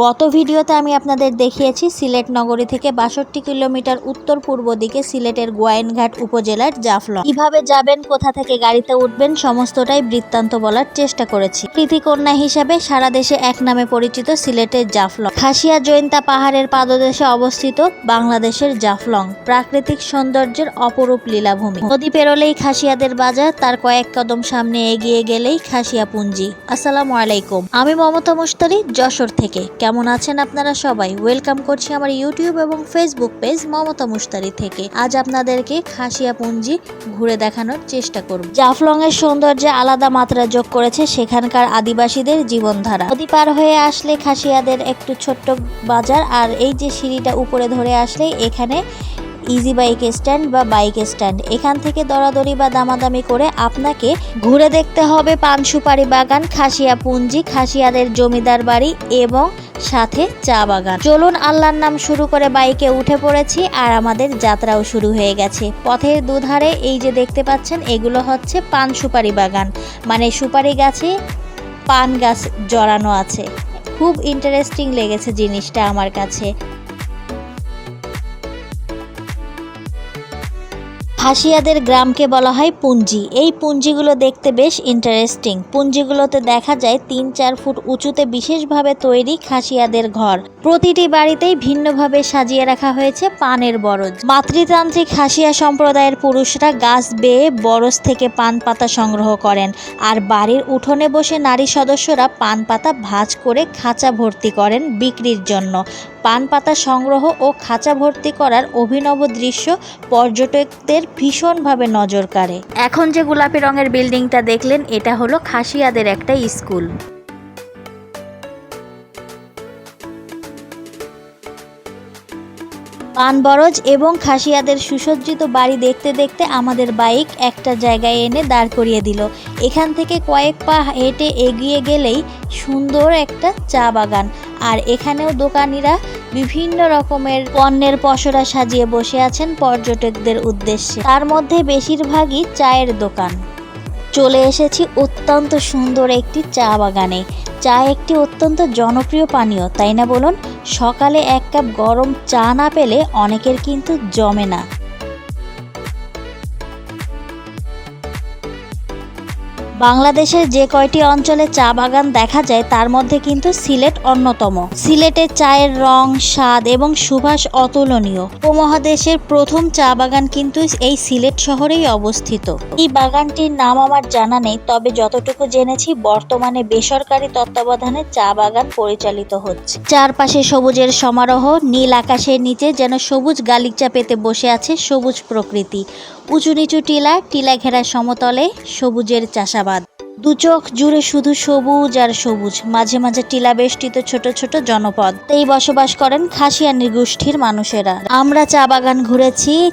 গত ভিডিওতে আমি আপনাদের দেখিয়েছি সিলেট নগরী থেকে বাষট্টি কিলোমিটার উত্তর পূর্ব দিকে সিলেটের গোয়াইনঘাট উপজেলার জাফলং। কীভাবে যাবেন, কোথা থেকে গাড়িতে উঠবেন, সমস্তটাই বৃত্তান্ত বলার চেষ্টা করেছি। প্রীতিকন্যা হিসাবে সারা দেশে এক নামে পরিচিত সিলেটের জাফলং। খাসিয়া জৈন্তা পাহাড়ের পাদদেশে অবস্থিত বাংলাদেশের জাফলং। প্রাকৃতিক সৌন্দর্যের অপরূপ লীলাভূমি। নদী পেরোলেই খাসিয়াদের বাজার, তার কয়েক কদম সামনে এগিয়ে গেলেই খাসিয়া পুঞ্জি আসসালামু আলাইকুম। আমি মমতা মুস্তারি যশোর থেকে। কেমন আছেন আপনারা সবাই? ওয়েলকাম করছি আমার ইউটিউব এবং ফেসবুক পেজ মমতা মুস্তারি থেকে। আজ আপনাদেরকে খাসিয়া পুঞ্জি ঘুরে দেখানোর চেষ্টা করব। জাফলং এর সৌন্দর্যে আলাদা মাত্রা যোগ করেছে সেখানকার আদিবাসীদের জীবনধারা। নদী পার হয়ে আসলে খাসিয়াদের একটু ছোট্ট বাজার আর এই যে সিঁড়িটা উপরে ধরে আসলে এখানে ইজি বাইক স্ট্যান্ড বা বাইক স্ট্যান্ড এখান থেকে দরাদরি বা দামাদামি করে আপনাকে ঘুরে দেখতে হবে পান সুপারি বাগান, খাসিয়া পুঞ্জি, খাসিয়াদের জমিদার বাড়ি এবং সাথে চা বাগান। চলুন আল্লাহর নাম শুরু করে বাইকে উঠে পড়েছি আর আমাদের যাত্রাও শুরু হয়ে গেছে। পথের দুধারে এই যে দেখতে পাচ্ছেন, এগুলো হচ্ছে পান সুপারি বাগান। মানে সুপারি গাছে পান গাছ জড়ানো আছে। খুব ইন্টারেস্টিং লেগেছে জিনিসটা আমার কাছে। খাসিয়াদের গ্রামকে বলা হয় পুঞ্জি। এই পুঞ্জিগুলো দেখতে বেশ ইন্টারেস্টিং পুঞ্জিগুলোতে দেখা যায় তিন চার ফুট উঁচুতে বিশেষভাবে তৈরি খাসিয়াদের ঘর। প্রতিটি বাড়িতেই ভিন্নভাবে সাজিয়ে রাখা হয়েছে পানের বরজ। মাতৃতান্ত্রিক খাসিয়া সম্প্রদায়ের পুরুষরা গাছ বেয়ে বরজ থেকে পান পাতা সংগ্রহ করেন আর বাড়ির উঠোনে বসে নারী সদস্যরা পান পাতা ভাঁজ করে খাঁচা ভর্তি করেন বিক্রির জন্য। পান পাতা সংগ্রহ ও খাঁচা ভর্তি করার অভিনব দৃশ্য পর্যটকদের ভীষণভাবে নজর কাড়ে। এখন যে গোলাপি রঙের বিল্ডিংটা দেখলেন এটা হলো খাসিয়াদের একটা স্কুল। পানবরজ এবং খাসিয়াদের সুসজ্জিত বাড়ি দেখতে দেখতে আমাদের বাইক একটা জায়গায় এনে দাঁড় করিয়ে দিল। এখান থেকে কয়েক পা হেঁটে এগিয়ে গেলেই সুন্দর একটা চা বাগান। আর এখানেও দোকানিরা বিভিন্ন রকমের পণ্যের পসরা সাজিয়ে বসে আছেন পর্যটকদের উদ্দেশ্যে। তার মধ্যে বেশিরভাগই চায়ের দোকান। চলে এসেছি অত্যন্ত সুন্দর একটি চা বাগানে। চা একটি অত্যন্ত জনপ্রিয় পানীয়, তাই না বলুন? সকালে এক কাপ গরম চা না পেলে অনেকের কিন্তু জমে না। বাংলাদেশের যে কয়টি অঞ্চলে চা বাগান দেখা যায়, তার মধ্যে কিন্তু সিলেট অন্যতম। সিলেটের চায়ের রং, স্বাদ এবং সুভাষ অতুলনীয়। উপমহাদেশের প্রথম চা বাগান কিন্তু এই সিলেট শহরেই অবস্থিত। এই বাগানটির নাম আমার জানা নেই, তবে যতটুকু জেনেছি, বর্তমানে বেসরকারি তত্ত্বাবধানে চা বাগান পরিচালিত হচ্ছে। চারপাশে সবুজের সমারোহ, নীল আকাশের নিচে যেন সবুজ গালিচা পেতে বসে আছে সবুজ প্রকৃতি। উঁচু নিচু টিলা টিলা ঘেরা সমতলে সবুজের চাষাবাদ। দু চোখ জুড়ে শুধু সবুজ আর সবুজ, মাঝে মাঝে টিলা বেষ্টিত ছোট ছোট জনপদ। এই বসবাস করেন খাসিয়া নৃগোষ্ঠীর মানুষেরা। আমরা চা বাগান ঘুরেছি,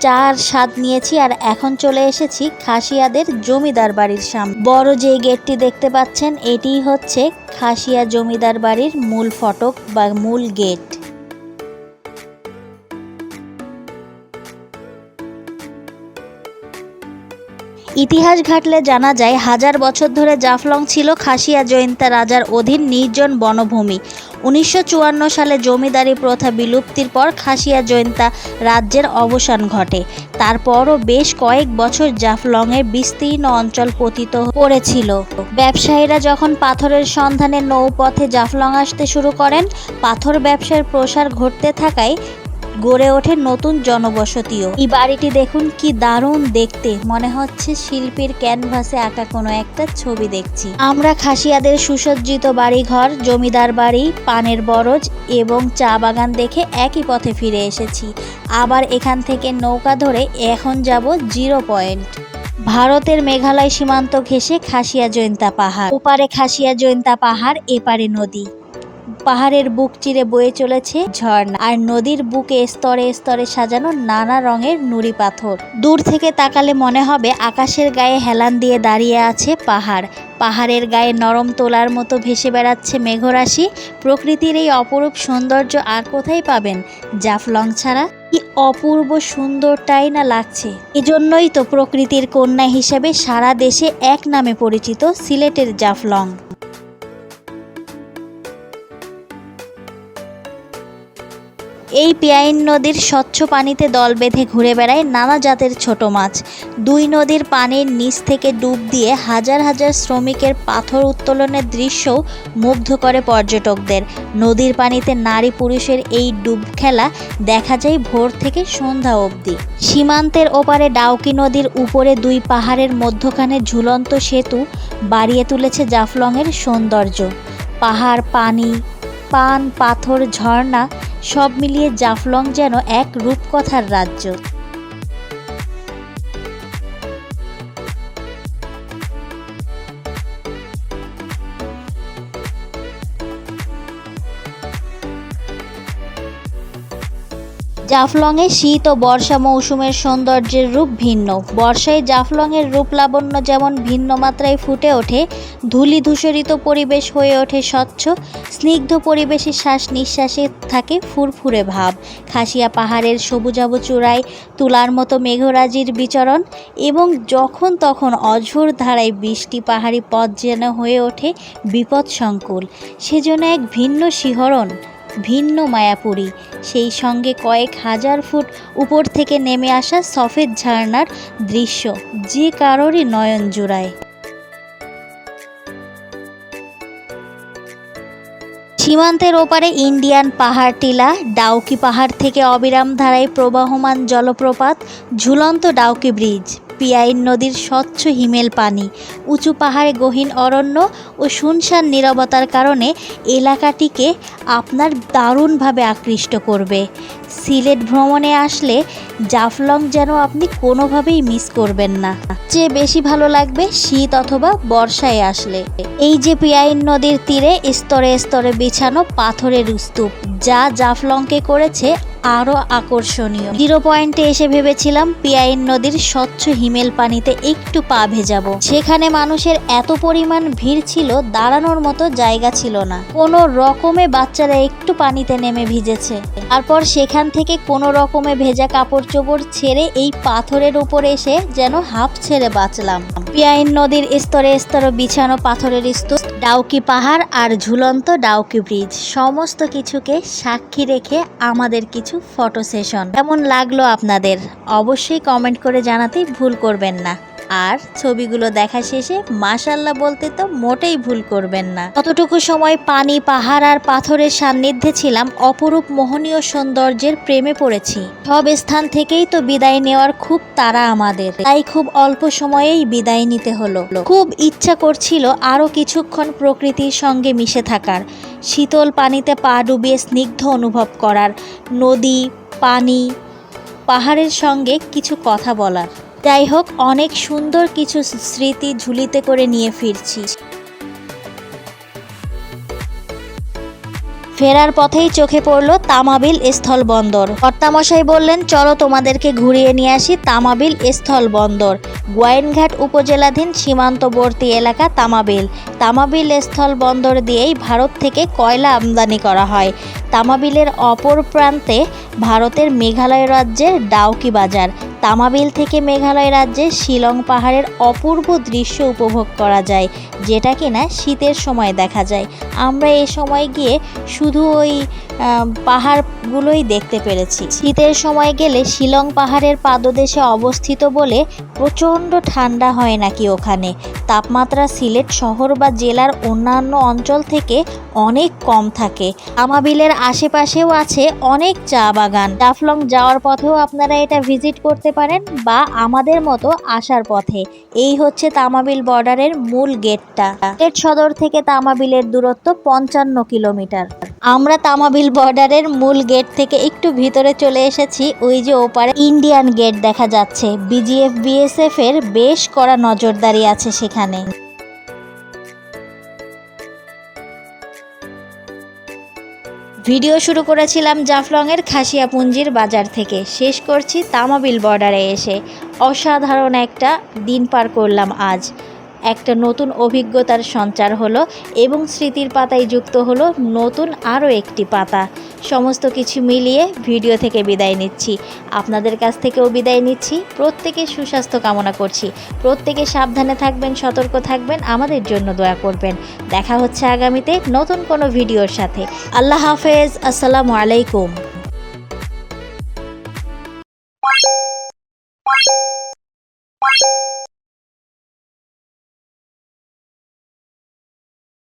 চার স্বাদ নিয়েছি আর এখন চলে এসেছি খাসিয়াদের জমিদার বাড়ির সামনে। বড় যে গেটটি দেখতে পাচ্ছেন, এটিই হচ্ছে খাসিয়া জমিদার বাড়ির মূল ফটক বা মূল গেট। ইতিহাস ঘাটলে জানা যায়, হাজার বছর ধরে জাফলং ছিল খাসিয়া জয়ন্তা রাজার অধীন নির্জন বনভূমি। উনিশশো চুয়ান্ন সালে জমিদারি প্রথা বিলুপ্তির পর খাসিয়া জয়ন্তা রাজ্যের অবসান ঘটে। তারপরও বেশ কয়েক বছর জাফলংয়ের বিস্তীর্ণ অঞ্চল পতিত পড়েছিল। ব্যবসায়ীরা যখন পাথরের সন্ধানে নৌপথে জাফলং আসতে শুরু করেন, পাথর ব্যবসার প্রসার ঘটতে থাকায় গড়ে ওঠে নতুন জনবসতিও। এই বাড়িটি দেখুন কি দারুণ দেখতে। মনে হচ্ছে শিল্পীর ক্যানভাসে আঁকা কোনো একটা ছবি দেখছি। আমরা খাসিয়াদের সুসজ্জিত বাড়িঘর, জমিদার বাড়ি, পানের বরজ এবং চা বাগান দেখে একই পথে ফিরে এসেছি। আবার এখান থেকে নৌকা ধরে এখন যাব জিরো পয়েন্ট। ভারতের মেঘালয় সীমান্ত ঘেঁষে খাসিয়া জৈন্তা পাহাড়। ওপারে খাসিয়া জৈন্তা পাহাড়, এপারে নদী। পাহাড়ের বুক চিরে বয়ে চলেছে ঝর্ণা আর নদীর বুকে স্তরে স্তরে সাজানো নানা রঙের নুড়ি পাথর। দূর থেকে তাকালে মনে হবে আকাশের গায়ে হেলান দিয়ে দাঁড়িয়ে আছে পাহাড়। পাহাড়ের গায়ে নরম তোলার মতো ভেসে বেড়াচ্ছে মেঘরাশি। প্রকৃতির এই অপরূপ সৌন্দর্য আর কোথায় পাবেন? জাফলং ছাড়া কি অপূর্ব সুন্দরটাই না লাগছে? এজন্যই তো প্রকৃতির কন্যা হিসেবে সারা দেশে এক নামে পরিচিত সিলেটের জাফলং। এই পিয়াইন নদীর স্বচ্ছ পানিতে দল বেঁধে ঘুরে বেড়ায় নানা জাতের ছোট মাছ। দুই নদীর পানির নিচ থেকে ডুব দিয়ে হাজার হাজার শ্রমিকের পাথর উত্তোলনের দৃশ্যও মুগ্ধ করে পর্যটকদের। নদীর পানিতে নারী পুরুষের এই ডুব খেলা দেখা যায় ভোর থেকে সন্ধ্যা অবধি। সীমান্তের ওপারে ডাউকি নদীর উপরে দুই পাহাড়ের মধ্যখানে ঝুলন্ত সেতু বাড়িয়ে তুলেছে জাফলংয়ের সৌন্দর্য। পাহাড়, পানি, পান, পাথর, ঝর্ণা সব মিলিয়ে জাফলং যেন এক রূপকথার রাজ্য। জাফলংয়ে শীত ও বর্ষা মৌসুমের সৌন্দর্যের রূপ ভিন্ন। বর্ষায় জাফলংয়ের রূপ লাবণ্য যেমন ভিন্ন মাত্রায় ফুটে ওঠে, ধূলি ধূসরিত পরিবেশ হয়ে ওঠে স্বচ্ছ, স্নিগ্ধ পরিবেশে শ্বাস নিঃশ্বাসে থাকে ফুরফুরে ভাব। খাসিয়া পাহাড়ের সবুজাব চূড়ায় তুলার মতো মেঘরাজির বিচরণ এবং যখন তখন অঝোর ধারায় বৃষ্টি পাহাড়ি পথ যেন হয়ে ওঠে বিপদসংকুল। সেজন্য এক ভিন্ন শিহরণ ভিন্ন মায়াপুরী। সেই সঙ্গে কয়েক হাজার ফুট উপর থেকে নেমে আসা সফেদ ঝর্ণার দৃশ্য, যে কারোরই নয়ন জুড়ায়। সীমান্তের ওপারে ইন্ডিয়ান পাহাড় টিলা, ডাউকি পাহাড় থেকে অবিরাম ধারায় প্রবাহমান জলপ্রপাত, ঝুলন্ত ডাউকি ব্রিজ। পিয়াইন নদীর স্বচ্ছ হিমেল পানি, উঁচু পাহাড়ে গহীন অরণ্য ও শুনশান নীরবতার কারণে এলাকাটিকে আপনার দারুণভাবে আকৃষ্ট করবে। সিলেট ভ্রমণে আসলে জাফলং যেন আপনি কোনোভাবেই মিস করবেন না। চেয়ে বেশি ভালো লাগবে শীত অথবা বর্ষায় আসলে। এই যে পিয়াইন নদীর তীরে স্তরে স্তরে বিছানো পাথরের স্তূপ, যা জাফলংকে করেছে আরও আকর্ষণীয়। জিরো পয়েন্টে এসে ভেবেছিলাম পিয়াইন নদীর স্বচ্ছ হিমেল পানিতে একটু পা ভেজাবো। সেখানে মানুষের এত পরিমাণ ভিড় ছিল, দাঁড়ানোর মতো জায়গা ছিল না। কোনো রকমে বাচ্চারা একটু পানিতে নেমে ভিজেছে। তারপর সেখান থেকে কোনো রকমে ভেজা কাপড় চোপড় ছেড়ে এই পাথরের উপর এসে যেন হাফ ছেড়ে বাঁচলাম। পিয়াইন নদীর স্তরে স্তরে বিছানো পাথরের স্তূপ, ডাউকি পাহাড় আর ঝুলন্ত ডাউকি ব্রিজ। সমস্ত কিছুকে সাক্ষী রেখে আমাদের কিছু ফটো সেশন। কেমন লাগল আপনাদের? অবশ্যই কমেন্ট করে জানাতে ভুল করবেন না। আর ছবিগুলো দেখা শেষে মাশাল্লাহ বলতে তো মোটেই ভুল করবেন না। ততটুকু সময় পানি, পাহাড় আর পাথরের সান্নিধ্যে ছিলাম, অপরূপ মোহনীয় সৌন্দর্যের প্রেমে পড়েছি। সব স্থান থেকেই তো বিদায় নেওয়ার খুব তাড়া আমাদের। তাই খুব অল্প সময়েই বিদায় নিতে হলো। খুব ইচ্ছা করছিল আরও কিছুক্ষণ প্রকৃতির সঙ্গে মিশে থাকার, শীতল পানিতে পা ডুবিয়ে স্নিগ্ধ অনুভব করার, নদী, পানি, পাহাড়ের সঙ্গে কিছু কথা বলার। যাই হোক, অনেক সুন্দর কিছু স্মৃতি ঝুলিতে করে নিয়ে ফিরছি ফেরার পথেই চোখে পড়ল তামাবিল স্থল বন্দর কর্তামশাই বললেন, চলো তোমাদেরকে ঘুরিয়ে নিয়ে আসি তামাবিল স্থল বন্দর গোয়াইনঘাট উপজেলাধীন সীমান্তবর্তী এলাকা তামাবিল। তামাবিল স্থল বন্দর দিয়েই ভারত থেকে কয়লা আমদানি করা হয়। তামাবিলের অপর প্রান্তে ভারতের মেঘালয় রাজ্যের ডাউকি বাজার। তামাবিল থেকে মেঘালয় রাজ্যে শিলং পাহাড়ের অপূর্ব দৃশ্য উপভোগ করা যায়, যেটা কিনা শীতের সময় দেখা যায়। আমরা এ সময় গিয়ে শুধু ওই পাহাড়গুলোই দেখতে পেরেছি। শীতের সময় গেলে শিলং পাহাড়ের পাদদেশে অবস্থিত বলে প্রচণ্ড ঠান্ডা হয় নাকি ওখানে। তাপমাত্রা সিলেট শহর বা জেলার অন্যান্য অঞ্চল থেকে অনেক কম থাকে। আমাবিলের আশেপাশেও আছে অনেক চা বাগান। জাফলং যাওয়ার পথেও আপনারা এটা ভিজিট করতে পারেন বা আমাদের মতো আসার পথে। এই হচ্ছে তামাবিল বর্ডারের মূল গেটটা। গেট সদর থেকে তামাবিলের দূরত্ব পঞ্চান্ন কিলোমিটার। আমরা তামাবিল বর্ডারের মূল গেট থেকে একটু ভিতরে চলে এসেছি। ওই যে ওপারে ইন্ডিয়ান গেট দেখা যাচ্ছে। বিজিএফ বিএসএফ এর বেশ কড়া নজরদারি আছে সেখানে। ভিডিও শুরু করেছিলাম জাফলংয়ের খাসিয়াপুঞ্জির বাজার থেকে। শেষ করছি তামাবিল বর্ডারে এসে। অসাধারণ একটা দিন পার করলাম আজ। একটা নতুন অভিজ্ঞতার সঞ্চার হলো এবং স্মৃতির পাতায় যুক্ত হলো নতুন আরও একটি পাতা। সমস্ত কিছু মিলিয়ে ভিডিও থেকে বিদায় নিচ্ছি। আপনাদের কাছ থেকেও বিদায় নিচ্ছি। প্রত্যেকে সুস্বাস্থ্য কামনা করছি। প্রত্যেকে সাবধানে থাকবেন, সতর্ক থাকবেন, আমাদের জন্য দোয়া করবেন। দেখা হচ্ছে আগামীতে নতুন কোনো ভিডিওর সাথে। আল্লাহ হাফেজ। আসসালামু আলাইকুম।